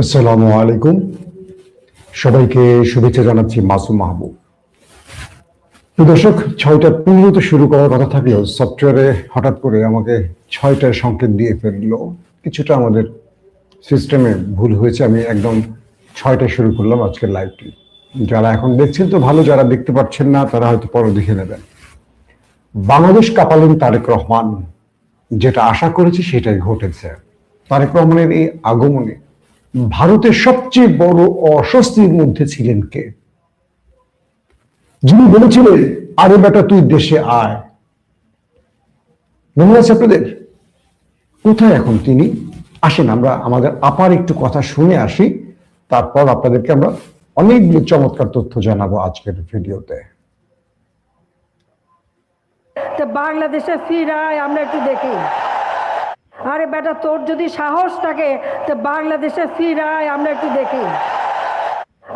আসসালামু আলাইকুম। সবাইকে শুভেচ্ছা জানাচ্ছি মাসুম মাহবুব। তো দর্শক, ছয়টা পনেরোতে শুরু করার কথা থাকলেও সফটওয়্যারে হঠাৎ করে আমাকে ছয়টার সংকেত দিয়ে ফেলল। কিছুটা আমাদের সিস্টেমে ভুল হয়েছে, আমি একদম ছয়টায় শুরু করলাম আজকের লাইভটি। যারা এখন দেখছেন তো ভালো, যারা দেখতে পাচ্ছেন না, তারা হয়তো পরে দেখে নেবেন। বাংলাদেশ কাঁপালেন তারেক রহমান যেটা আশা করেছি সেটাই ঘটেছে। তারেক রহমানের এই আগমনে ভারতের সবচেয়ে বড় অস্বস্তির মধ্যে ছিলেন কে? যিনি বলেছিলেন, আরে বেটা, তুই দেশে আয়। মনে আছে আপনাদের? কোথায় এখন তিনি? আসেন, আমরা আমাদের আপার একটু কথা শুনে আসি। তারপর আপনাদেরকে আমরা অনেকগুলো চমৎকার তথ্য জানাব আজকের ভিডিওতে। বাংলাদেশে ফিরায় আমরা একটু দেখি। আরে বেটা, তোর যদি সাহস থাকে, তো বাংলাদেশে ফিরায় আমরা একটু দেখি।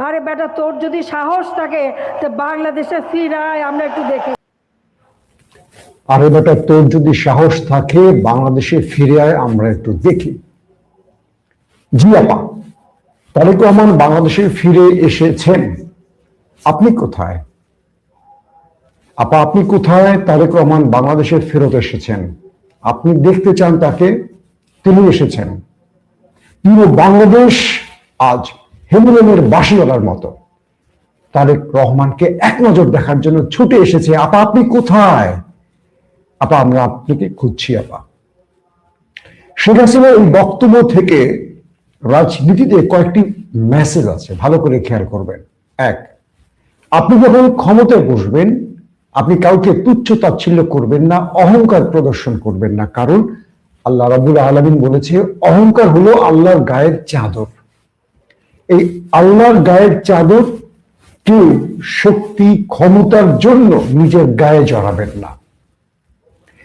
আরে বেটা, তোর যদি সাহস থাকে, তো বাংলাদেশে ফিরায় আমরা একটু দেখি। আরে বেটা, তোর যদি সাহস থাকে, বাংলাদেশে ফিরে আয়, আমরা একটু দেখি। জি আপা, তারেক রহমান বাংলাদেশে ফিরে এসেছেন। আপনি কোথায়? আপা, আপনি কোথায়? তারেক রহমান বাংলাদেশে ফেরত এসেছেন। আপনি দেখতে চান তাকে তিনি এসেছেন। পুরো বাংলাদেশ আজ হেমুলেমের বাসিওয়ালার মতো। তারেক রহমানকে এক নজর দেখার জন্য ছুটে এসেছে। আপা, আপনি কোথায়? আপা, আমরা আপনাকে খুঁজছি, আপা। শেখ হাসিনার এই বক্তব্য থেকে রাজনীতিতে কয়েকটি মেসেজ আছে। ভালো করে খেয়াল করবেন। এক, আপনি যখন ক্ষমতায় বসবেন আপনি কাউকে তুচ্ছ তাচ্ছিল্য করবেন না, অহংকার প্রদর্শন করবেন না। কারণ আল্লাহ রাবুল আলমিন বলেছে, অহংকার হলো আল্লাহর গায়ের চাদর। এই আল্লাহর গায়ের চাদর কেউ শক্তি, ক্ষমতার জন্য নিজের গায়ে জড়াবেন না।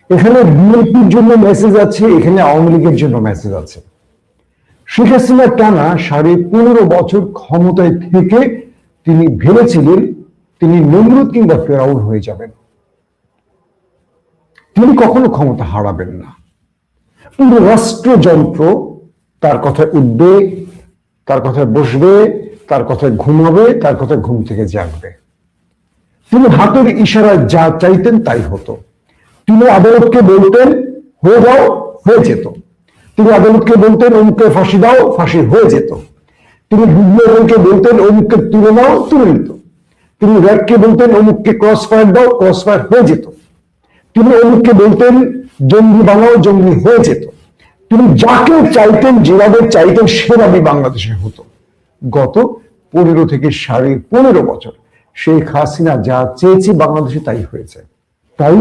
এখানে বিএনপির জন্য মেসেজ আছে, এখানে আওয়ামী লীগের জন্য মেসেজ আছে। শেখ হাসিনা টানা সাড়ে পনেরো বছর ক্ষমতায় থেকে তিনি ভেবেছিলেন তিনি নমরুদ কিংবা ফেরাউন হয়ে যাবেন। তিনি কখনো ক্ষমতা হারাবেন না। পুরো রাষ্ট্রযন্ত্র তার কথায় উঠবে, তার কথায় বসবে, তার কথায় ঘুমাবে, তার কথায় ঘুম থেকে জাগবে। তিনি হাতের ইশারায় যা চাইতেন তাই হতো। তিনি আদালতকে বলতেন, হয়ে যাও, হয়ে যেত। তিনি আদালতকে বলতেন, অমুককে ফাঁসি দাও, ফাঁসি হয়ে যেত। তিনি বিজ্ঞানকে বলতেন, অমুককে তুলে নাও, তুলে নিত। তিনি র্যাবকে বলতেন, অমুককে ক্রস ফায়ার দাও ক্রস ফায়ার হয়ে যেত। তিনি অমুককে বলতেন, জঙ্গি বানাও, জঙ্গি হয়ে যেত। তিনি যাকে চাইতেন, যেভাবে চাইতেন সেভাবে বাংলাদেশে হতো। গত পনেরো থেকে সাড়ে পনেরো বছর শেখ হাসিনা যা চেয়েছে বাংলাদেশে তাই হয়েছে। তাই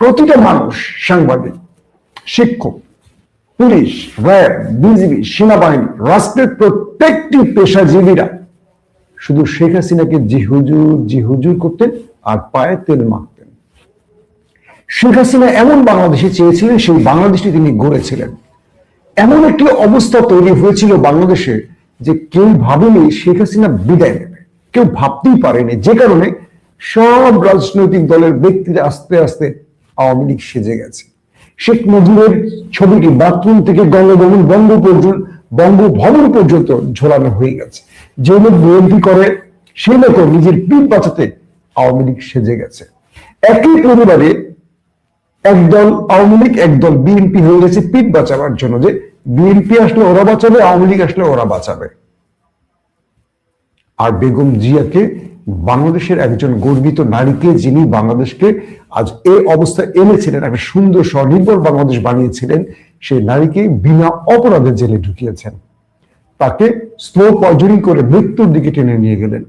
প্রতিটা মানুষ, সাংবাদিক, শিক্ষক, পুলিশ, র্যাব, বিজিবি, সেনাবাহিনী, রাষ্ট্রের প্রত্যেকটি পেশাজীবীরা শুধু শেখ হাসিনাকে জি হুজুর জি হুজুর করতেন আর পায়ে তেল মাখতেন। শেখ হাসিনা এমন বাংলাদেশে চেয়েছিলেন, সেই বাংলাদেশটি তিনি গড়েছিলেন। এমন একটি অবস্থা তৈরি হয়েছিল বাংলাদেশে যে কেউ ভাবেনি শেখ হাসিনা বিদায় নেবে। কেউ ভাবতেই পারেনি, যে কারণে সব রাজনৈতিক দলের ব্যক্তিরা আস্তে আস্তে আওয়ামী লীগ সেজে গেছে। শেখ মুজিবের ছবিটি বাথরুম থেকে গঙ্গভবন বঙ্গ পর্যন্ত বঙ্গভবন পর্যন্ত ঝোলানো হয়ে গেছে। যে লোক বিএনপি করে সেই লোক নিজের পিঠ বাঁচাতে আওয়ামী লীগ সেজে গেছে। একই পরিবারে একদল, আওয়ামী লীগ একদল বিএনপি হয়ে গেছে পিঠ বাঁচাবার জন্য যে বিএনপি আসলে ওরা বাঁচাবে, আওয়ামী লীগ আসলে ওরা বাঁচাবে। আর বেগম জিয়াকে বাংলাদেশের একজন গর্বিত নারীকে যিনি বাংলাদেশকে আজ এই অবস্থা এনেছিলেন, একটা সুন্দর স্বনির্ভর বাংলাদেশ বানিয়েছিলেন, সেই নারীকে বিনা অপরাধে জেলে ঢুকিয়েছেন। তাকে স্লো পয়জনিং করে মৃত্যুর দিকে টেনে নিয়ে গেলেন।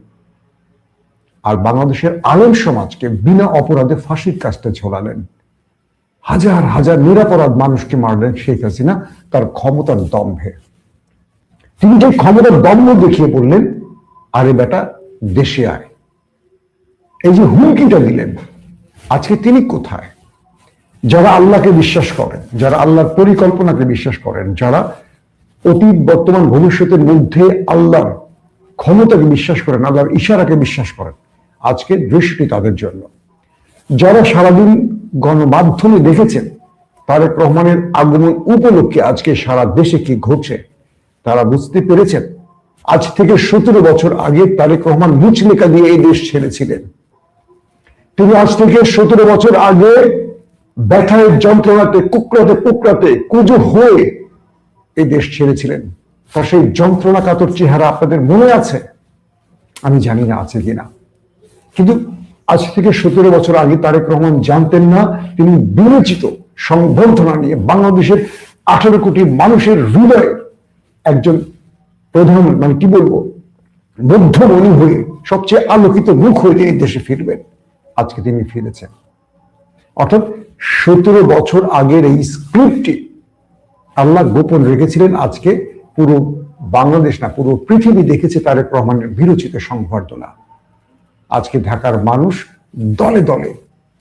আর বাংলাদেশের আলেম সমাজকে বিনা অপরাধে ফাঁসির কাজটা ঝোলালেন। হাজার হাজার নিরাপরাধ মানুষকে মারলেন শেখ হাসিনা, তার ক্ষমতার দম্ভে। তিনি যে ক্ষমতার দম্ভ দেখিয়ে বললেন, আরে বেটা, দেশে আয়। এই যে হুমকিটা দিলেন, আজকে তিনি কোথায়? যারা আল্লাহকে বিশ্বাস করেন, যারা আল্লাহর পরিকল্পনাকে বিশ্বাস করেন, যারা অতীত, বর্তমান, ভবিষ্যতের মধ্যে আল্লাহর ক্ষমতাকে বিশ্বাস করেন, আল্লাহর ইশারাকে বিশ্বাস করেন, আজকে দৃষ্টি তাদের জন্য। যারা সারাদিন গণমাধ্যমে দেখেছেন, তারেক রহমানের আগমন উপলক্ষে আজকে সারা দেশে কি ঘটছে, তারা বুঝতে পেরেছেন। আজ থেকে সতেরো বছর আগে তারেক রহমান মুচলেখা দিয়ে এই দেশ ছেড়েছিলেন। তিনি আজ থেকে সতেরো বছর আগে ব্যথায় যন্ত্রণাতে কুকরাতে কুকরাতে কুজো হয়ে এই দেশ ছেড়েছিলেন। তার সেই যন্ত্রণা কাতর চেহারা আপনাদের মনে আছে? আমি জানি না আছে কিনা। কিন্তু আজ থেকে সতেরো বছর আগে তারেক রহমান জানতেন না, তিনি বিবেচিত সংবর্ধনা নিয়ে বাংলাদেশের আঠারো কোটি মানুষের হৃদয়ে একজন প্রধান মানে কি বলব মধ্যমণি হয়ে, সবচেয়ে আলোকিত মুখ হয়ে তিনি দেশে ফিরবেন। আজকে তিনি ফিরেছেন। অর্থাৎ সতেরো বছর আগের এই স্ক্রিপ্টটি আল্লাহ গোপন রেখেছিলেন আজকে পুরো বাংলাদেশ না, পুরো পৃথিবী দেখেছে তারেক রহমানের বিরচিত সংবর্ধনা। আজকে ঢাকার মানুষ দলে দলে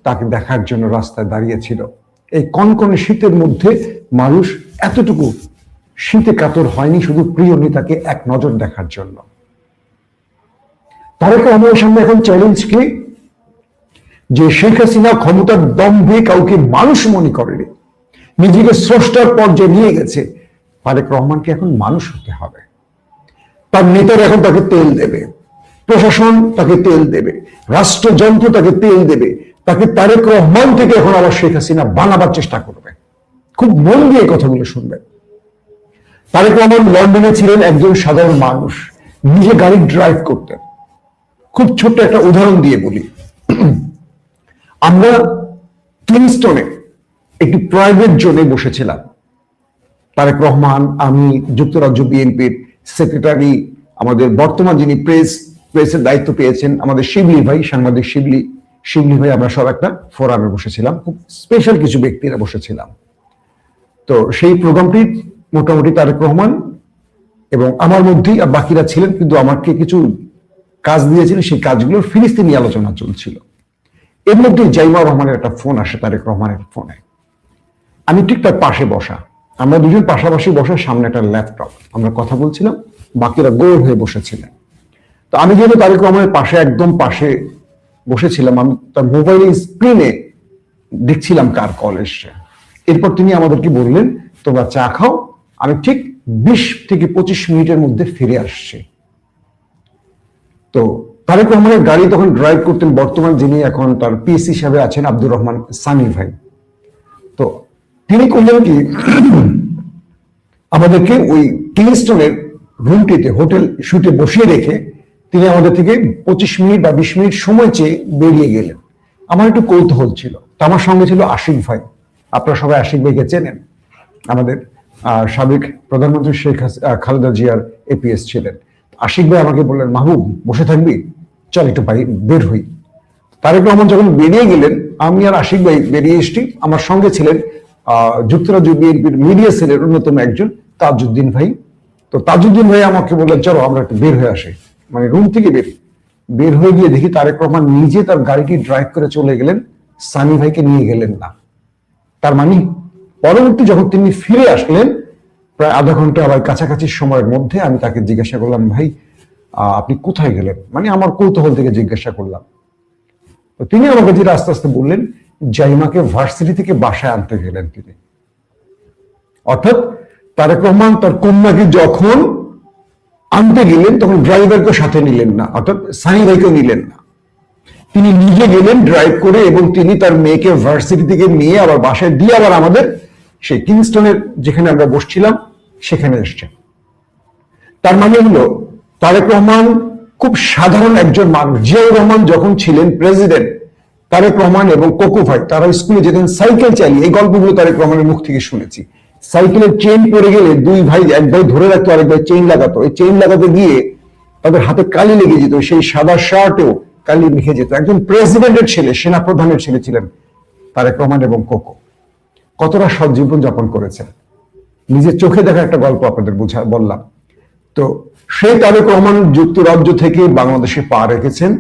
তাকে দেখার জন্য রাস্তায় দাঁড়িয়েছিল এই কনকনে শীতের মধ্যে মানুষ এতটুকু শীতে কাতর হয়নি শুধু প্রিয় নেতাকে এক নজর দেখার জন্য। তারেক রহমানের সামনে এখন চ্যালেঞ্জ কি? যে শেখ হাসিনা ক্ষমতার দম্ভে কাউকে মানুষ মনে করেনি, নিজেকে স্রষ্টার পর্যায়ে নিয়ে গেছে তারেক রহমানকে এখন মানুষ হতে হবে। তার নেতারা এখন তাকে তেল দেবে, প্রশাসন তাকে তেল দেবে, রাষ্ট্রযন্ত্র তাকে তেল দেবে, তাকে তারেক রহমান থেকে এখন আবার শেখ হাসিনা বানাবার চেষ্টা করবে। খুব মন দিয়ে কথাগুলো শুনবেন। তারেক রহমান লন্ডনে ছিলেন একজন সাধারণ মানুষ, নিজে গাড়ি ড্রাইভ করতেন। খুব ছোট্ট একটা উদাহরণ দিয়ে বলি। আমরা কিংস্টনে একটি প্রাইভেট জোনে বসেছিলাম। তারেক রহমান, আমি, যুক্তরাজ্য বিএনপির সেক্রেটারি আমাদের বর্তমান যিনি প্রেস প্রেসের দায়িত্ব পেয়েছেন, আমাদের শিবলি ভাই, সাংবাদিক শিবলি। শিবলি ভাই, আমরা সব একটা ফোরামে বসেছিলাম, খুব স্পেশাল কিছু ব্যক্তিরা বসেছিলাম। তো সেই প্রোগ্রামটি মোটামুটি তারেক রহমান এবং আমার মধ্যেই আর বাকিরা ছিলেন, কিন্তু আমাকে কিছু কাজ দিয়েছিলেন, সেই কাজগুলোর ফিলিস্তিনি আলোচনা চলছিল। এর মধ্যে জাইমা রহমানের একটা ফোন আসে, তারেক রহমানের ফোনে। আমি ঠিক তার পাশে বসা। আমরা দুজন পাশাপাশি বসে সামনে একটা ল্যাপটপ। আমরা কথা বলছিলাম, বাকিরা গোল হয়ে বসেছিলেন। তো আমি যেহেতু তারেক রহমানের পাশে, একদম পাশে বসেছিলাম, আমি তার মোবাইলের স্ক্রিনে দেখছিলাম কার কল এসছে। এরপর তিনি আমাদেরকে বললেন, তোমরা চা খাও, আমি ঠিক বিশ থেকে পঁচিশ মিনিটের মধ্যে ফিরে আসছি। তো তারেক রহমানের গাড়ি তখন ড্রাইভ করতেন বর্তমান যিনি এখন তার পিএস হিসাবে আছেন আব্দুর রহমান সানি ভাই। তো তিনি করলেন কি, আমাদেরকে ওই কিংস্টনের রুমটিতে হোটেল শুটে বসিয়ে রেখে তিনি আমাদের থেকে পঁচিশ মিনিট বা বিশ মিনিট সময় চেয়ে বেরিয়ে গেলেন। আমার একটু কৌতূহল ছিল। তো আমার সঙ্গে ছিল আশিক ভাই। আপনারা সবাই আশিক ভাইকে চেনেন। আমাদের সাবেক প্রধানমন্ত্রী শেখ খালেদা জিয়ার এপিএস ছিলেন। আশিক ভাই আমাকে বললেন, মাহবুব, বসে থাকবি? চল একটু ভাই বের হই। তারেক রহমান যখন বেরিয়ে গেলেন, আমি আর আশিক ভাই বেরিয়ে এসছি। আমার সঙ্গে ছিলেন যুক্তরাজ্য বিএনপির মিডিয়া সেলের অন্যতম একজন তাজউদ্দিন ভাই। তো তাজউদ্দিন ভাই আমাকে বললেন, চলো, আমরা একটু বের হয়ে আসি। মানে রুম থেকে বের বের হয়ে গিয়ে দেখি তারেক রহমান নিজে তার গাড়িটি ড্রাইভ করে চলে গেলেন। সানি ভাইকে নিয়ে গেলেন না। তার মানে পরবর্তী যখন তিনি ফিরে আসলেন, প্রায় আধা ঘণ্টা আবার কাছাকাছি সময়ের মধ্যে আমি তাকে জিজ্ঞাসা করলাম, ভাই আপনি কোথায় গেলেন? মানে আমার কৌতূহল থেকে জিজ্ঞাসা করলাম। তিনি আমাকে যেটা আস্তে আস্তে বললেন, জাইমাকে ভার্সিটি থেকে বাসায় আনতে গেলেন তিনি। অর্থাৎ তারেক রহমান তার কন্যাকে যখন আনতে গেলেন, তখন ড্রাইভারকে সাথে নিলেন না, অর্থাৎ সানি ভাইকেও নিলেন না। তিনি নিজে গেলেন ড্রাইভ করে এবং তিনি তার মেয়েকে ভার্সিটি থেকে নিয়ে আবার বাসায় দিয়ে আবার আমাদের সেই কিংস্টনের যেখানে আমরা বসছিলাম, সেখানে এসছেন। তার মানে হলো তারেক রহমান খুব সাধারণ একজন মানুষ। জিয়াউর রহমান যখন ছিলেন প্রেসিডেন্ট তারেক রহমান এবং কোকো ভাই, তারা স্কুলে যেতেন সাইকেল চালিয়ে, এই গল্পগুলো তারেক রহমানের মুখ থেকে শুনেছি। সাইকেলের চেইন পড়ে গেলে দুই ভাই, এক ভাই ধরে রাখতো, আরেক ভাই চেইন লাগাতো। এই চেইন লাগাতে গিয়ে তাদের হাতে কালি লেগে যেত, সেই সাদা শার্টেও কালি লিখে যেত। একজন প্রেসিডেন্টের ছেলে সেনা প্রধানের ছেলে ছিলেন তারেক রহমান এবং কোকো। কতটা সৎ জীবন যাপন করেছেন। নিজের চোখে দেখা একটা গল্প আপনাদের বুঝা, বললাম। তো সেই তারেক রহমান যুক্তরাজ্য থেকে বাংলাদেশে পা রেখেছেন।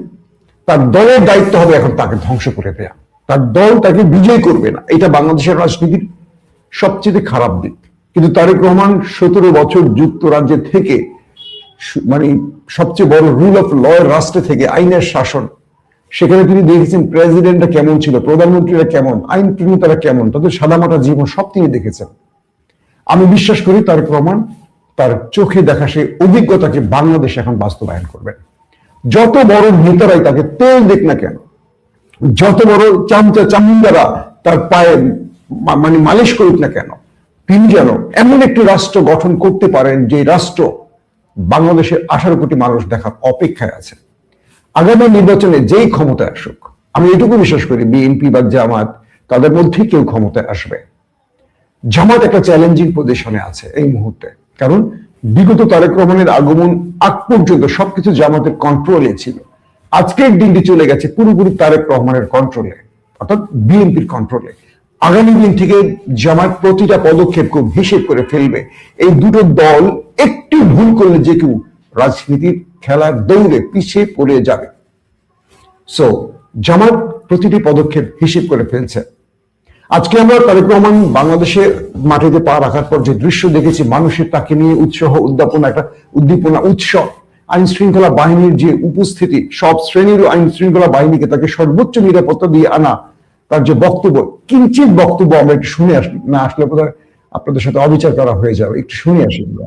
তার দলের দায়িত্ব হবে এখন তাকে ধ্বংস করে দেয়া। তার দল তাকে বিজয় করবে না। এটা বাংলাদেশের রাজনীতির সবচেয়ে খারাপ দিক। কিন্তু তারেক রহমান সতেরো বছর যুক্তরাজ্যে থেকে মানে সবচেয়ে বড় রুল অফ ল রাষ্ট্র থেকে আইনের শাসন, সেখানে তিনি দেখেছেন প্রেসিডেন্টরা কেমন ছিল, প্রধানমন্ত্রীরা কেমন, আইন প্রণেতারা কেমন, তাদের সাদামাটা জীবন সব তিনি দেখেছেন। আমি বিশ্বাস করি তারেক রহমান তার চোখে দেখা সেই অভিজ্ঞতাকে বাংলাদেশ এখন বাস্তবায়ন করবেন যত বড় নেতারাই তাকে তেল দেখ না কেন, যত বড় চামচা চামুন্ডারা তার পায়ে মানে মালিশ করুক না কেন, তিনি যেন এমন একটি রাষ্ট্র গঠন করতে পারেন যে রাষ্ট্র বাংলাদেশের আঠারো কোটি মানুষ দেখার অপেক্ষায় আছে। আগামী নির্বাচনে যেই ক্ষমতায় আসুক, আমি এটুকু বিশ্বাস করি বিএনপি বা জামাত তাদের মধ্যে কেউ ক্ষমতায় আসবে। জামাত একটা চ্যালেঞ্জিং পজিশনে আছে এই মুহূর্তে। কারণ বিগত তারেক রহমানের আগমন আগ পর্যন্ত সবকিছু জামাতের কন্ট্রোলে ছিল। আজকের দিনটি চলে গেছে পুরোপুরি তারেক রহমানের কন্ট্রোলে অর্থাৎ বিএনপির কন্ট্রোলে আগামী দিন থেকে জামাত প্রতিটা পদক্ষেপ খুব হিসেব করে ফেলবে। এই দুটো দল একটি ভুল করলে যে কেউ রাজনীতির খেলার দৌড়ে পিছিয়ে পড়ে যাবে। সো জামাত প্রতিটি পদক্ষেপ হিসেব করে ফেলছে। আজকে আমরা তারেক রহমান বাংলাদেশে মাটিতে পা রাখার পর যে দৃশ্য দেখেছি, মানুষের তাকে নিয়ে উৎসাহ উদ্যাপনা একটা উদ্দীপনা উৎসব আইন শৃঙ্খলা বাহিনীর যে উপস্থিতি, সব শ্রেণির আইন শৃঙ্খলা বাহিনীকে তাকে সর্বোচ্চ নিরাপত্তা দিয়ে আনা তার যে বক্তব্য, কিঞ্চিত বক্তব্য আমরা একটু শুনে আসি না আসলে আপনাদের সাথে অবিচার করা হয়ে যাবে একটু শুনে আসি আমরা।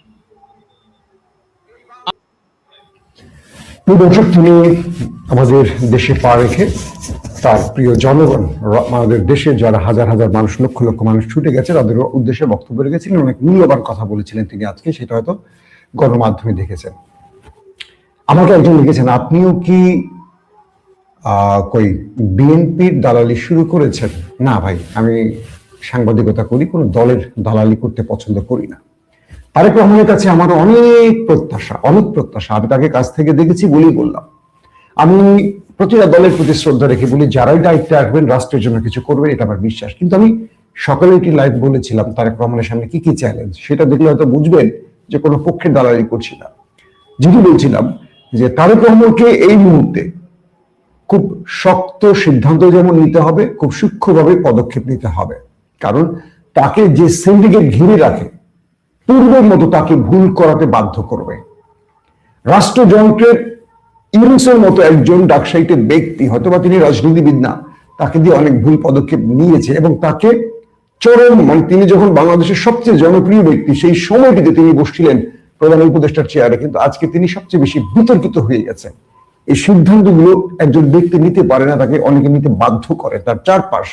দর্শক তিনি আমাদের দেশে পা রেখে তার প্রিয় জনগণ, আমাদের দেশে যারা হাজার হাজার মানুষ, লক্ষ লক্ষ মানুষ ছুটে গেছে, তাদের উদ্দেশ্যে বক্তব্য রেখেছিলেন। অনেক মূল্যবান কথা বলেছিলেন তিনি আজকে, সেটা হয়তো গণমাধ্যমে দেখেছেন। আমাকে একজন লিখেছেন, আপনিও কি কই, বিএনপির দালালি শুরু করেছেন? না ভাই, আমি সাংবাদিকতা করি, কোনো দলের দালালি করতে পছন্দ করি না। তারেক রহমানের কাছে আমার অনেক প্রত্যাশা অনেক প্রত্যাশা। আমি তাকে কাছ থেকে দেখেছি বলেই বললাম। আমি প্রতিটা দলের প্রতি শ্রদ্ধা রেখে বলি, যারাই দায়িত্বে আসবেন, রাষ্ট্রের জন্য কিছু করবেন, এটা আমার বিশ্বাস। কিন্তু আমি সকালে একটি লাইভ বলেছিলাম, তারেক রহমানের সামনে কি কি চ্যালেঞ্জ সেটা দেখলে হয়তো বুঝবেন যে কোনো পক্ষের দালালি করছি না। যেটি বলছিলাম যে তারেক রহমানকে এই মুহূর্তে খুব শক্ত সিদ্ধান্ত যেমন নিতে হবে, খুব সূক্ষ্মভাবে পদক্ষেপ নিতে হবে। কারণ তাকে যে সিন্ডিকেট ঘিরে রাখে পূর্বের মতো তাকে ভুল করাতে বাধ্য করবে। রাষ্ট্রযন্ত্রের ইউনুসের মতো একজন ডাকসাইটের ব্যক্তি, হয়তোবা তিনি রাজনীতিবিদ না, তাকে দিয়ে অনেক ভুল পদক্ষেপ নিয়েছে এবং তাকে চরম মানে তিনি যখন বাংলাদেশের সবচেয়ে জনপ্রিয় ব্যক্তি, সেই সময়টিতে তিনি বসছিলেন প্রধান উপদেষ্টার চেয়ারে, কিন্তু আজকে তিনি সবচেয়ে বেশি বিতর্কিত হয়ে গেছেন এই সিদ্ধান্তগুলো একজন ব্যক্তি নিতে পারে না, তাকে অনেকে নিতে বাধ্য করে, তার চারপাশ।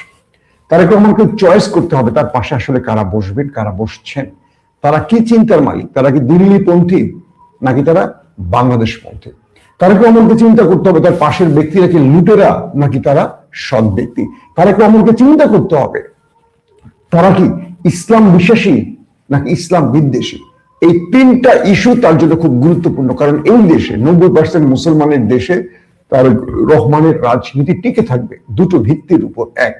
তার তারেক রহমানকে চয়েস করতে হবে, তার পাশে আসলে কারা বসবেন, কারা বসছেন। তারা কি চিন্তার মালিক? তারা কি দিল্লি পন্থী নাকি তারা বাংলাদেশ পন্থী তারেক রহমানকে চিন্তা করতে হবে? তার পাশের ব্যক্তিরা কি লুটেরা? নাকি তারা সৎ ব্যক্তি? তারেক রহমানকে চিন্তা করতে হবে? তারা কি ইসলাম বিশ্বাসী? নাকি ইসলাম বিদ্বেষী? এই তিনটা ইস্যু তার জন্য খুব গুরুত্বপূর্ণ। কারণ এই দেশে, নব্বই পার্সেন্ট মুসলমানের দেশে তার রহমানের রাজনীতি টিকে থাকবে। দুটো ভিত্তির উপর এক।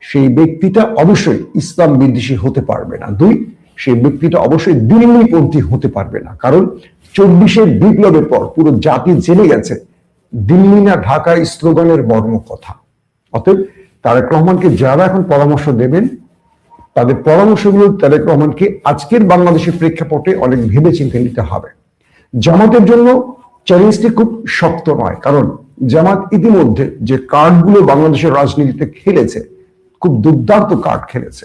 সেই ব্যক্তিটা অবশ্যই ইসলাম বিদ্বেষী হতে পারবে না। দুই সেই ব্যক্তিটা অবশ্যই দিল্লিপন্থী হতে পারবে না। কারণ চব্বিশের বিপ্লবের পর পুরো জাতি জেনে গেছে। দিল্লি না ঢাকা স্লোগানের মর্ম কথা। অতএব তারেক রহমানকে যারা এখন পরামর্শ দেবেন, তাদের পরামর্শগুলো তারেক রহমানকে আজকের বাংলাদেশের প্রেক্ষাপটে অনেক ভেবে চিন্তে নিতে হবে। জামাতের জন্য চ্যালেঞ্জটি খুব শক্ত নয়। কারণ জামাত ইতিমধ্যে যে কার্ডগুলো বাংলাদেশের রাজনীতিতে খেলেছে, খুব দুর্দান্ত কার্ড খেলেছে।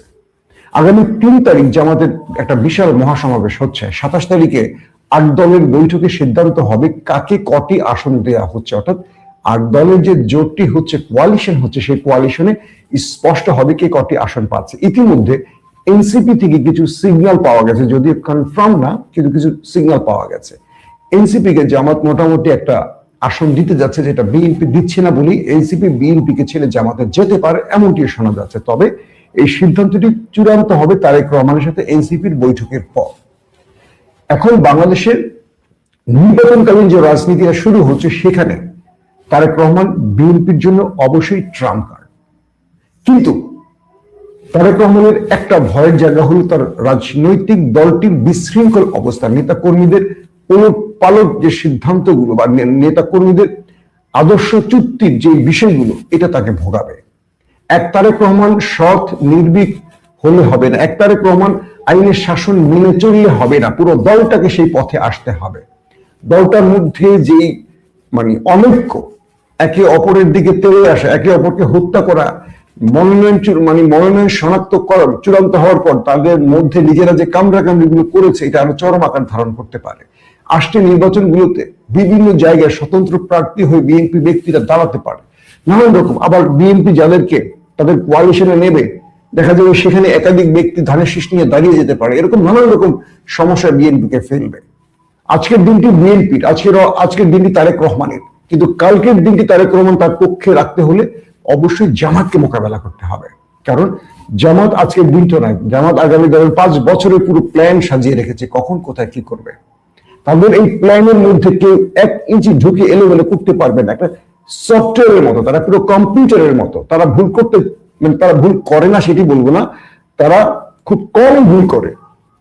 আগামী তিন তারিখ জামাতের একটা বিশাল মহাসমাবেশ হচ্ছে। সাতাশ তারিখে আট দলের বৈঠকে সিদ্ধান্ত হবে কাকে কটি আসন দেওয়া হচ্ছে। অর্থাৎ আট দলের যে জোটটি হচ্ছে কোয়ালিশন হচ্ছে, সেই কোয়ালিশনে স্পষ্ট হবে কে কটি আসন পাচ্ছে। ইতিমধ্যে এনসিপি থেকে কিছু সিগন্যাল পাওয়া গেছে, যদিও কনফার্ম না, কিন্তু কিছু সিগন্যাল পাওয়া গেছে। এনসিপি কে জামাত মোটামুটি একটা আসন দিতে যাচ্ছে, যেটা বিএনপি দিচ্ছে না বলেই এনসিপি বিএনপি কে ছেড়ে জামাতে যেতে পারে এমনটি শোনা যাচ্ছে। তবে এই সিদ্ধান্তটি চূড়ান্ত হবে তারেক রহমানের সাথে এনসিপির বৈঠকের পর। এখন বাংলাদেশের নির্বাচনকালীন যে রাজনীতিটা শুরু হচ্ছে, সেখানে তারেক রহমান বিএনপির জন্য অবশ্যই ট্রাম্প কার্ড। কিন্তু তারেক রহমানের একটা ভয়ের জায়গা হলো তার রাজনৈতিক দলটির বিশৃঙ্খল অবস্থা। নেতা কর্মীদের ওলট যে সিদ্ধান্তগুলো বা নেতা কর্মীদের আদর্শ চুক্তির যে বিষয়গুলো, এটা তাকে ভোগাবে। এক তারেক রহমান সৎ, নির্ভীক হলে হবে না। এক তারেক রহমান আইনের শাসন মেনে চললে হবে না। পুরো দলটাকে সেই পথে আসতে হবে। দলটার মধ্যে যেই মানে অনৈক্য, একে অপরের দিকে তেড়ে আসা, একে অপরকে হত্যা করা, মনোনয়ন মানে মনোনয়ন শনাক্ত করার চূড়ান্ত হওয়ার পর তাদের মধ্যে নিজেরা যে কামড়া কামড়িগুলো করেছে, এটা আরও চরম আকার ধারণ করতে পারে। আসছে নির্বাচনগুলোতে বিভিন্ন জায়গায় স্বতন্ত্র প্রার্থী হয়ে বিএনপি ব্যক্তিরা দাঁড়াতে পারে। নানান রকম। আবার বিএনপি যাদেরকে তাদের কোয়ালিশনে নেবে। দেখা যাবে সেখানে একাধিক ব্যক্তি ধানের শীষ নিয়ে দাঁড়িয়ে যেতে পারে। এরকম নানান রকম সমস্যা বিএনপিকে ফেলবে। আজকের দিনটি বিএনপির, আজকের আজকের দিনটি তারেক রহমানের। কিন্তু কালকের দিনটি তারেক রহমান তার পক্ষে রাখতে হলে অবশ্যই জামাতকে মোকাবেলা করতে হবে। কারণ জামাত আজকের দিনটা নয়, জামাত আগামী ধরেন পাঁচ বছরের পুরো প্ল্যান সাজিয়ে রেখেছে, কখন, কোথায়, কি করবে। তাদের এই প্ল্যানের মধ্যে কেউ এক ইঞ্চি ঢুকে এলো বলে করতে পারবে না। একটা সফটওয়্যারের মতো, তারা পুরো কম্পিউটারের মতো, তারা ভুল করতে মানে তারা ভুল করে না সেটি বলব না, তারা খুব কম ভুল করে।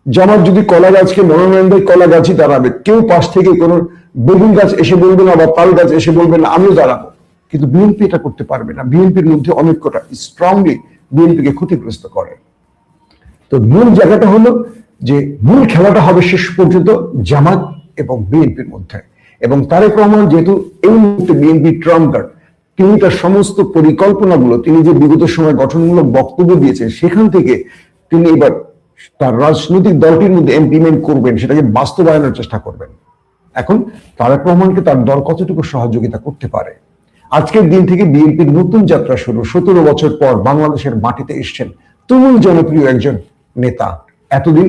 জামাত যদি কলা গাছকে মনোনয়ন দেয়, কলা গাছই দাঁড়াবে। কেউ পাশ থেকে কোনো বেগুন গাছ এসে বলবে না বা তাল গাছ এসে বলবে না, আমিও দাঁড়াবো। কিন্তু বিএনপি এটা করতে পারবে না। বিএনপির মধ্যে অনৈক্যটা স্ট্রংলি বিএনপিকে ক্ষতিগ্রস্ত করে। তো মূল জায়গাটা হলো যে, মূল খেলাটা হবে শেষ পর্যন্ত জামাত এবং বিএনপির মধ্যে। এবং তারেক রহমান যেহেতু এই মুহূর্তে বিএনপি ট্রাম্প কার্ড তিনি তার সমস্ত পরিকল্পনাগুলো, তিনি যে বিগত সময় গঠনমূলক বক্তব্য দিয়েছেন, সেখান থেকে তিনি এবার তার রাজনৈতিক দলটির মধ্যে ইমপ্লিমেন্ট করবেন, সেটাকে বাস্তবায়নের চেষ্টা করবেন। এখন তারেক রহমানকে তার দল কতটুকু সহযোগিতা করতে পারে? আজকের দিন থেকে বিএনপির নতুন যাত্রা শুরু। সতেরো বছর পর বাংলাদেশের মাটিতে এসছেন তুমুল জনপ্রিয় একজন নেতা। এতদিন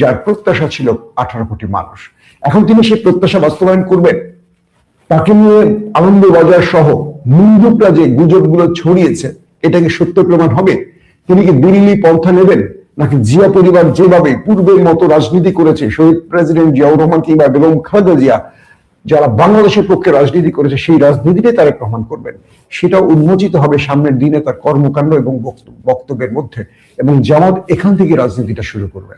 যার প্রত্যাশা ছিল আঠারো কোটি মানুষ। এখন তিনি সেই প্রত্যাশা বাস্তবায়ন করবেন। তাকে নিয়ে আনন্দবাজার সহ মুন্ডুকরা যে গুজবগুলো ছড়িয়েছে, এটা কি সত্য প্রমাণ হবে? তিনি কি দিল্লি পন্থা নেবেন, নাকি জিয়া পরিবার যেভাবে পূর্বের মতো রাজনীতি করেছে, শহীদ প্রেসিডেন্ট জিয়াউর রহমান কিংবা বেগম খালেদা জিয়া, যারা বাংলাদেশের পক্ষে রাজনীতি করেছে, সেই রাজনীতিটাই তারা প্রমাণ করবেন। সেটা উন্মোচিত হবে সামনের দিনে তার কর্মকাণ্ড এবং বক্তব্যের মধ্যে এবং জামাত এখান থেকে রাজনীতিটা শুরু করবে।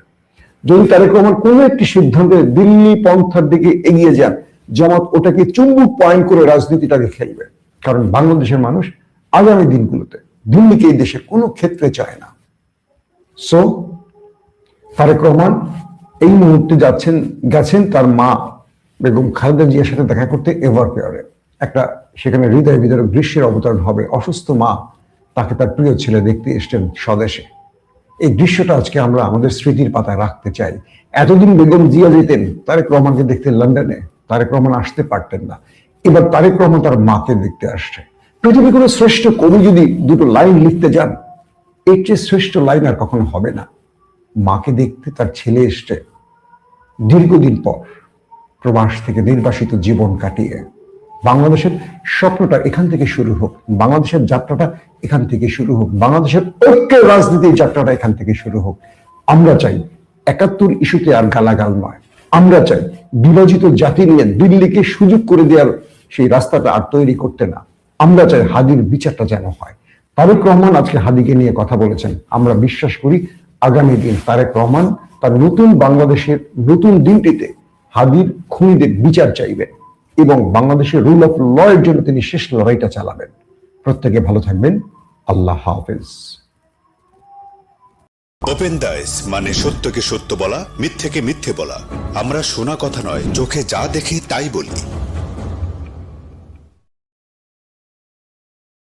যদি তারেক রহমান কোনো একটি সিদ্ধান্তে দিল্লি পন্থার দিকে এগিয়ে যান, জামাত ওটাকে চুম্বক পয়েন্ট করে রাজনীতিটাকে খেলবে। কারণ বাংলাদেশের মানুষ আগামী দিনগুলোতে দিল্লিকে এই দেশে কোনো ক্ষেত্রে চায় না। সো তারেক রহমান এই মুহূর্তে যাচ্ছেন, গেছেন তার মা বেগম খালেদা জিয়ার সাথে দেখা করতে এভার পেয়ারে। একটা সেখানে হৃদয় বিদারক দৃশ্যের অবতরণ হবে। অসুস্থ মা তাকে তার প্রিয় ছেলে দেখতে এসছেন স্বদেশে। এই দৃশ্যটা আজকে আমরা আমাদের স্মৃতির পাতায় রাখতে চাই। এতদিন বেগম জিয়া যেতেন, তারেক রহমানকে দেখতে লন্ডনে, তারেক রহমান আসতে পারতেন না। এবার তারেক রহমান তার মাকে দেখতে আসছে। পৃথিবী কোনো শ্রেষ্ঠ কবি যদি দুটো লাইন লিখতে যান, এর চেয়ে শ্রেষ্ঠ লাইন আর কখনো হবে না। মাকে দেখতে তার ছেলে এসছে। দীর্ঘদিন পর প্রবাস থেকে নির্বাসিত জীবন কাটিয়ে। বাংলাদেশের স্বপ্নটা এখান থেকে শুরু হোক, বাংলাদেশের যাত্রাটা এখান থেকে শুরু হোক, বাংলাদেশের ঐক্যের রাজনীতির যাত্রাটা এখান থেকে শুরু হোক। আমরা চাই একাত্তর ইস্যুতে আর গালাগাল নয়। আমরা চাই বিভাজিত জাতি নিয়ে দিল্লিকে সুযোগ করে দেওয়ার সেই রাস্তাটা আর তৈরি করতে না। আমরা চাই হাদির বিচারটা যেন হয়। তারেক রহমান আজকে হাদিকে নিয়ে কথা বলেছেন। আমরা বিশ্বাস করি আগামী দিন তারেক রহমান তার নতুন বাংলাদেশের নতুন দিনটিতে হাদির খুনিদের বিচার চাইবেন এবং বাংলাদেশের রুল অফ ল এর জন্য তিনি শেষ লড়াইটা চালাবেন। প্রত্যেকে ভালো থাকবেন। আল্লাহ হাফেজ। ওপেন দাইস মানে সত্যকে সত্য বলা, মিথ্যেকে মিথ্যে বলা। আমরা শোনা কথা নয়, চোখে যা দেখি তাই বলি।